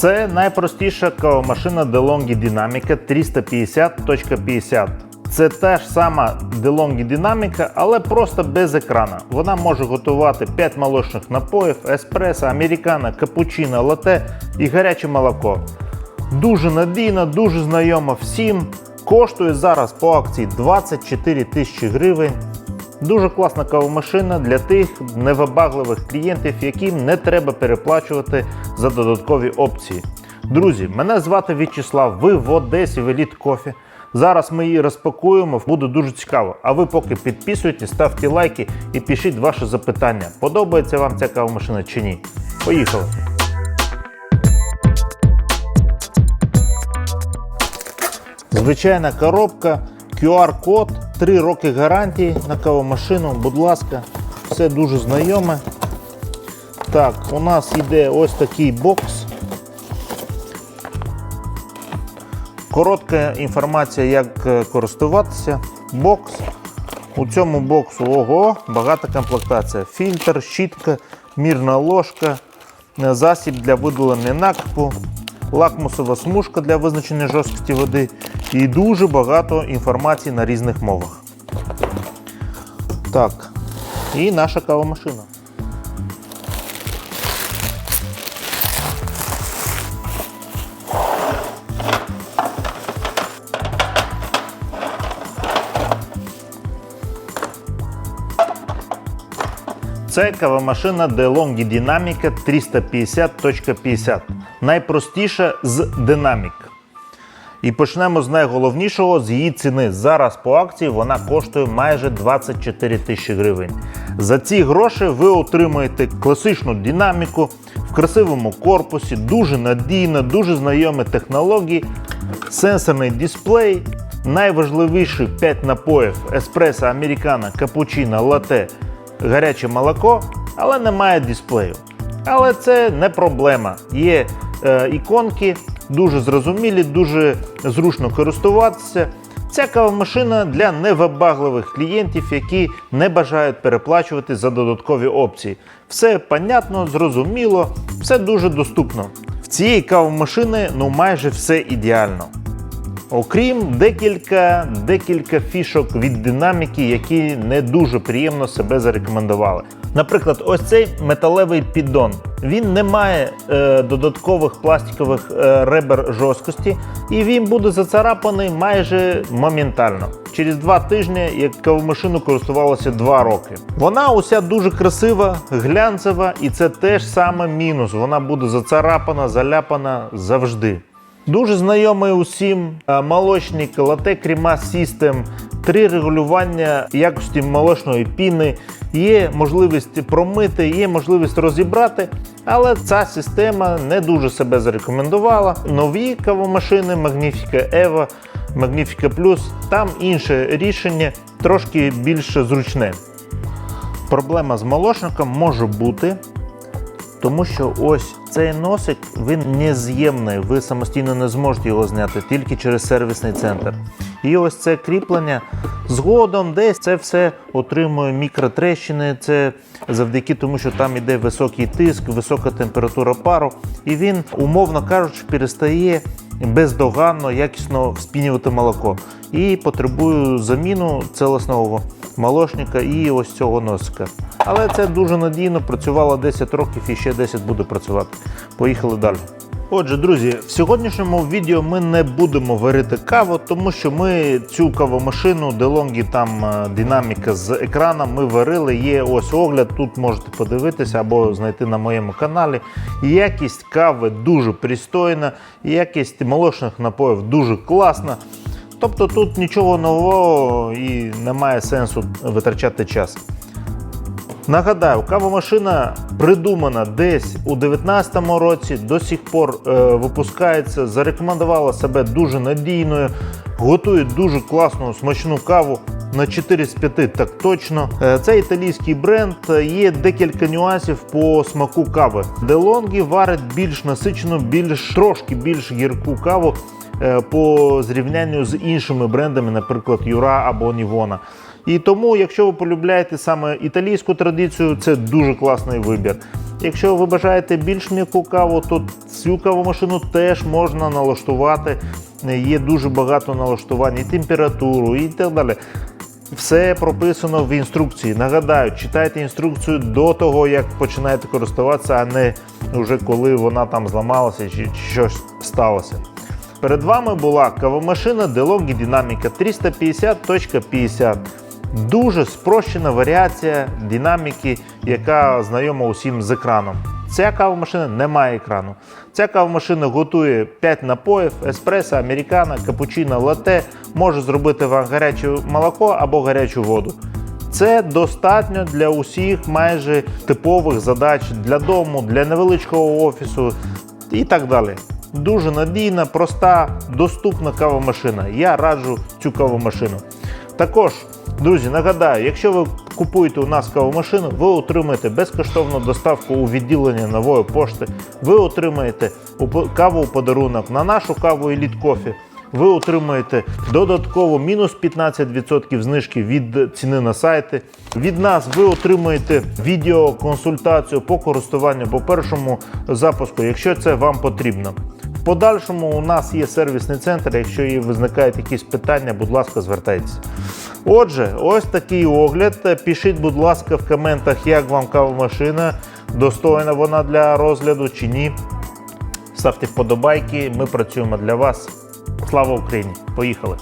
Це найпростіша кавомашина DeLonghi Dynamica 350.50. Це та ж сама DeLonghi Dynamica, але просто без екрана. Вона може готувати 5 молочних напоїв, еспресо, американо, капучино, лате і гаряче молоко. Дуже надійно, дуже знайома всім. Коштує зараз по акції 24 тисячі гривень. Дуже класна кавомашина для тих невибагливих клієнтів, яким не треба переплачувати за додаткові опції. Друзі, мене звати В'ячеслав, ви в Одесі в Еліт Кофі. Зараз ми її розпакуємо, буде дуже цікаво. А ви поки підписуйтесь, ставте лайки і пишіть ваші запитання. Подобається вам ця кавомашина чи ні? Поїхали! Звичайна коробка, QR-код, 3 роки гарантії на кавомашину, будь ласка, все дуже знайоме. Так, у нас йде ось такий бокс. Коротка інформація, як е, користуватися. Бокс. У цьому боксу ого, багата комплектація. Фільтр, щітка, мірна ложка, е, засіб для видалення накипу, лакмусова смужка для визначення жорсткості води і дуже багато інформації на різних мовах. Так, і наша кавомашина. Це кавомашина DeLonghi Dynamica 350.50. Найпростіша з динамік. І почнемо з найголовнішого з її ціни. Зараз по акції вона коштує майже 24 тисячі гривень. За ці гроші ви отримаєте класичну динаміку в красивому корпусі, дуже надійно, дуже знайомі технології, сенсорний дисплей, найважливіші 5 напоїв: еспресо, американо, капучино, лате, гаряче молоко, але немає дисплею. Але це не проблема. Є е, іконки, дуже зрозумілі, дуже зручно користуватися. Ця кавомашина для невибагливих клієнтів, які не бажають переплачувати за додаткові опції. Все понятно, зрозуміло, все дуже доступно. В цієї кавомашини ну майже все ідеально. Окрім декілька, декілька фішок від динаміки, які не дуже приємно себе зарекомендували. Наприклад, ось цей металевий піддон. Він не має е, додаткових пластикових е, ребер жорсткості, і він буде зацарапаний майже моментально. Через два тижні, як кавомашину користувалося два роки. Вона уся дуже красива, глянцева, і це теж саме мінус. Вона буде зацарапана, заляпана завжди. Дуже знайомий усім е, молочник лате Кріма System, три регулювання якості молочної піни. Є можливість промити, є можливість розібрати, але ця система не дуже себе зарекомендувала. Нові кавомашини Magnifica Evo, Magnifica Plus, там інше рішення, трошки більш зручне. Проблема з молочником може бути, тому що ось цей носик він нез'ємний, ви самостійно не зможете його зняти тільки через сервісний центр. І ось це кріплення згодом десь це все отримує мікротрещини. Це завдяки тому, що там іде високий тиск, висока температура пару, і він, умовно кажучи, перестає бездоганно якісно вспінювати молоко. І потребує заміну целесного молочника і ось цього носика. Але це дуже надійно, працювало 10 років і ще 10 буде працювати. Поїхали далі. Отже, друзі, в сьогоднішньому відео ми не будемо варити каву, тому що ми цю кавомашину DeLonghi там е, динаміка з екраном ми варили. Є ось огляд. Тут можете подивитися або знайти на моєму каналі. Якість кави дуже пристойна, якість молочних напоїв дуже класна. Тобто тут нічого нового і немає сенсу витрачати час. Нагадаю, кавомашина придумана десь у 2019 році, до сих пор е, випускається, зарекомендувала себе дуже надійною, готує дуже класну смачну каву. На 4 з 5 так точно. Е, Це італійський бренд. Е, Є декілька нюансів по смаку кави. DeLonghi варить більш насичену, більш трошки більш гірку каву по зрівнянню з іншими брендами, наприклад, Юра або Нівона. І тому, якщо ви полюбляєте саме італійську традицію, це дуже класний вибір. Якщо ви бажаєте більш м'яку каву, то цю кавомашину теж можна налаштувати. Є дуже багато налаштувань, і температуру, і так далі. Все прописано в інструкції. Нагадаю, читайте інструкцію до того, як починаєте користуватися, а не вже коли вона там зламалася чи щось сталося. Перед вами була кавомашина DeLonghi Dynamica 350.50. Дуже спрощена варіація динаміки, яка знайома усім з екраном. Ця кавомашина не має екрану. Ця кавомашина готує 5 напоїв: еспресо, американо, капучино, латте, може зробити вам гаряче молоко або гарячу воду. Це достатньо для усіх майже типових задач для дому, для невеличкого офісу і так далі. Дуже надійна, проста, доступна кавомашина. Я раджу цю кавомашину. Також, друзі, нагадаю, якщо ви купуєте у нас кавомашину, ви отримаєте безкоштовну доставку у відділення нової пошти. Ви отримаєте каву у подарунок на нашу каву Elite Coffee. Ви отримаєте додатково мінус 15% знижки від ціни на сайти. Від нас ви отримаєте відеоконсультацію по користуванню по першому запуску, якщо це вам потрібно. Подальшому у нас є сервісний центр. Якщо є виникають якісь питання, будь ласка, звертайтеся. Отже, ось такий огляд. Пишіть, будь ласка, в коментах, як вам кавомашина, достойна вона для розгляду чи ні. Ставте вподобайки, ми працюємо для вас. Слава Україні! Поїхали!